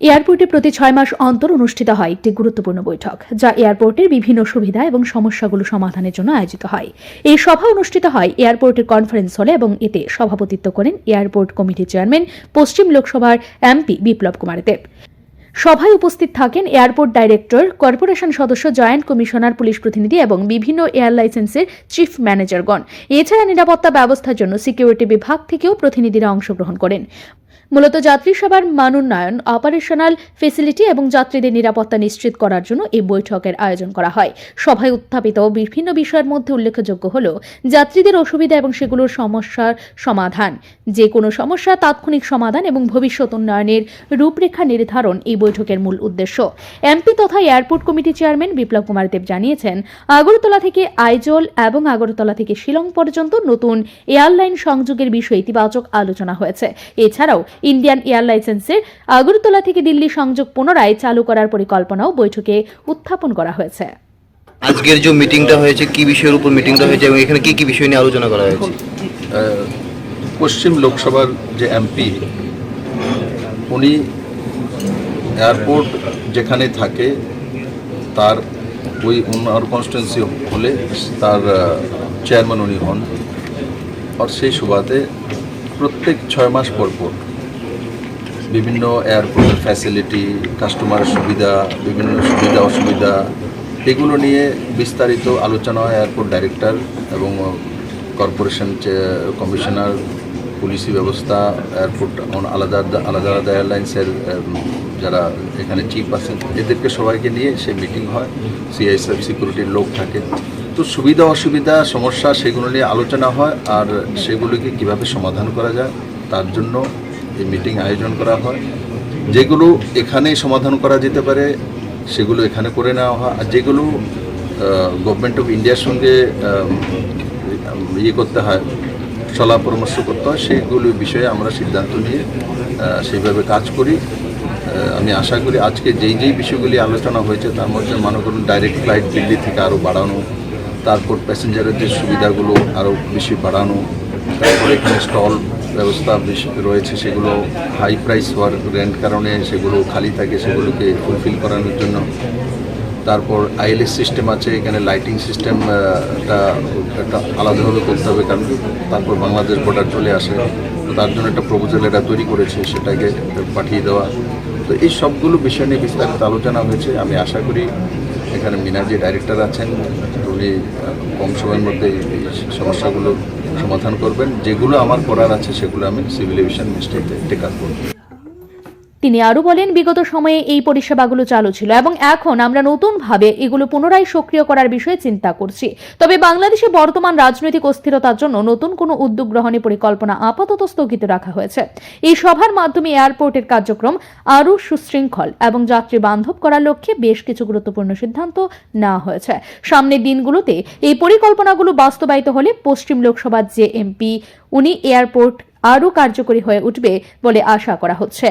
এয়ারপোর্টে প্রতি ছয় মাস অন্তর অনুষ্ঠিত হয় একটি গুরুত্বপূর্ণ বৈঠক, যা এয়ারপোর্টের বিভিন্ন সুবিধা এবং সমস্যাগুলো সমাধানের জন্য আয়োজিত হয়। এই সভা অনুষ্ঠিত হয় এয়ারপোর্টের কনফারেন্স হলে এবং এতে সভাপতিত্ব করেন এয়ারপোর্ট কমিটির চেয়ারম্যান, পশ্চিম লোকসভার এমপি বিপ্লব কুমার দেব। সভায় উপস্থিত থাকেন এয়ারপোর্ট ডাইরেক্টর, কর্পোরেশন সদস্য, জয়েন্ট কমিশনার, পুলিশ প্রতিনিধি এবং বিভিন্ন এয়ার লাইসেন্সের চিফ ম্যানেজারগণ। এছাড়া নিরাপত্তা ব্যবস্থার জন্য সিকিউরিটি বিভাগ থেকেও প্রতিনিধিরা অংশগ্রহণ করেন। মূলত যাত্রী সেবার মানোন্নয়ন অপারেশনাল ফেসিলিটি এবং যাত্রীদের নিরাপত্তা নিশ্চিত করার জন্য এই বৈঠকের আয়োজন করা হয়। সভায় উত্থাপিত বিভিন্ন বিষয়ের মধ্যে উল্লেখযোগ্য হল যাত্রীদের অসুবিধা এবং সেগুলোর সমস্যার সমাধান। যে কোনো সমস্যা তাৎক্ষণিক সমাধান এবং ভবিষ্যৎ উন্নয়নের রূপরেখা নির্ধারণ এই বৈঠকের মূল উদ্দেশ্য। এমপি তথা airport committee chairman Biplab Kumar Deb জানিয়েছেন, আগরতলা থেকে আইজল এবং আগরতলা থেকে শিলং পর্যন্ত নতুন এয়ারলাইন সংযোগের বিষয়ে ইতিবাচক আলোচনা হয়েছে। এছাড়াও ইন্ডিয়ান এয়ার লাইসেন্সের আগরতলা থেকে দিল্লি সংযোগ পুনরায় চালু করার পরিকল্পনাও বৈঠকে উত্থাপন করা হয়েছে। আজকের যে মিটিংটা হয়েছে কি বিষয়ের উপর মিটিংটা হয়েছে এবং এখানে কি কি বিষয় নিয়ে আলোচনা করা হয়েছে? পশ্চিম লোকসভার যে এমপি উনি এয়ারপোর্ট যেখানে থাকে তার ওই ওনার কনস্টিটুয়েন্সি হলে তার চেয়ারম্যান উনি হন। আর সেই সুবাদে প্রত্যেক ছয় মাস পর পর বিভিন্ন এয়ারপোর্টের ফ্যাসিলিটি কাস্টমারের সুবিধা, বিভিন্ন সুবিধা, অসুবিধা, এগুলো নিয়ে বিস্তারিত আলোচনা হয় এয়ারপোর্ট ডাইরেক্টর এবং কর্পোরেশন কমিশনার পুলিশি ব্যবস্থা এয়ারপোর্ট আলাদা আলাদা আলাদা এয়ারলাইন্সের যারা এখানে চিফ আছেন, এদেরকে সবাইকে নিয়ে সেই মিটিং হয়। সিআইএসএফ সিকিউরিটির লোক থাকে। তো সুবিধা, অসুবিধা, সমস্যা, সেগুলো নিয়ে আলোচনা হয়, আর সেগুলোকে কীভাবে সমাধান করা যায়, তার জন্য এই মিটিং আয়োজন করা হয়। যেগুলো এখানে সমাধান করা যেতে পারে, সেগুলো এখানে করে নেওয়া হয়। আর যেগুলো গভর্নমেন্ট অফ ইন্ডিয়ার সঙ্গে ইয়ে করতে হয় সলা পরামর্শ করতে হয় সেইগুলো বিষয়ে আমরা সিদ্ধান্ত নিয়ে সেইভাবে কাজ করি। আমি আশা করি আজকে যেই যেই বিষয়গুলি আলোচনা হয়েছে, তার মধ্যে মনে করুন ডাইরেক্ট ফ্লাইট দিল্লি থেকে আরও বাড়ানো, তারপর প্যাসেঞ্জারের যে সুবিধাগুলো আরও বেশি বাড়ানো, তারপর এখানে স্টল ব্যবস্থা রয়েছে, সেগুলো হাই প্রাইস হওয়ার রেন্ট কারণে সেগুলো খালি থাকে, সেগুলোকে ফুলফিল করানোর জন্য। তারপর আইএলএস সিস্টেম আছে, এখানে লাইটিং সিস্টেম একটা আলাদাভাবে করতে হবে, কারণ তারপর বাংলাদেশ বর্ডার চলে আসে। তো তার জন্য একটা প্রপোজাল এটা তৈরি করেছে, সেটাকে পাঠিয়ে দেওয়া। তো এই সবগুলো বিষয় নিয়ে বিস্তারিত আলোচনা হয়েছে। আমি আশা করি এখানে মিনা যে ডাইরেক্টর আছেন, উনি কম সময়ের মধ্যে এই সমস্যাগুলো সমাধান করবেন। যেগুলো আমার করার আছে সেগুলো আমি সিভিল এভিশন মিনিস্ট্রিতে টেকার করব। তিনি আরও বলেন, বিগত সময়ে এই পরিষেবাগুলো চালু ছিল এবং এখন আমরা নতুনভাবে এগুলো পুনরায় সক্রিয় করার বিষয়ে চিন্তা করছি। তবে বাংলাদেশে বর্তমান রাজনৈতিক অস্থিরতার জন্য নতুন কোনো উদ্যোগ গ্রহণের পরিকল্পনা আপাতত স্থগিত রাখা হয়েছে। এই সভার মাধ্যমে এয়ারপোর্টের কার্যক্রম আরও সুশৃঙ্খল এবং যাত্রী বান্ধব করার লক্ষ্যে বেশ কিছু গুরুত্বপূর্ণ সিদ্ধান্ত নেওয়া হয়েছে। সামনের দিনগুলোতে এই পরিকল্পনাগুলো বাস্তবায়িত হলে পশ্চিম লোকসভার যে এমপি, উনি এয়ারপোর্ট আরও কার্যকরী হয়ে উঠবে বলে আশা করা হচ্ছে।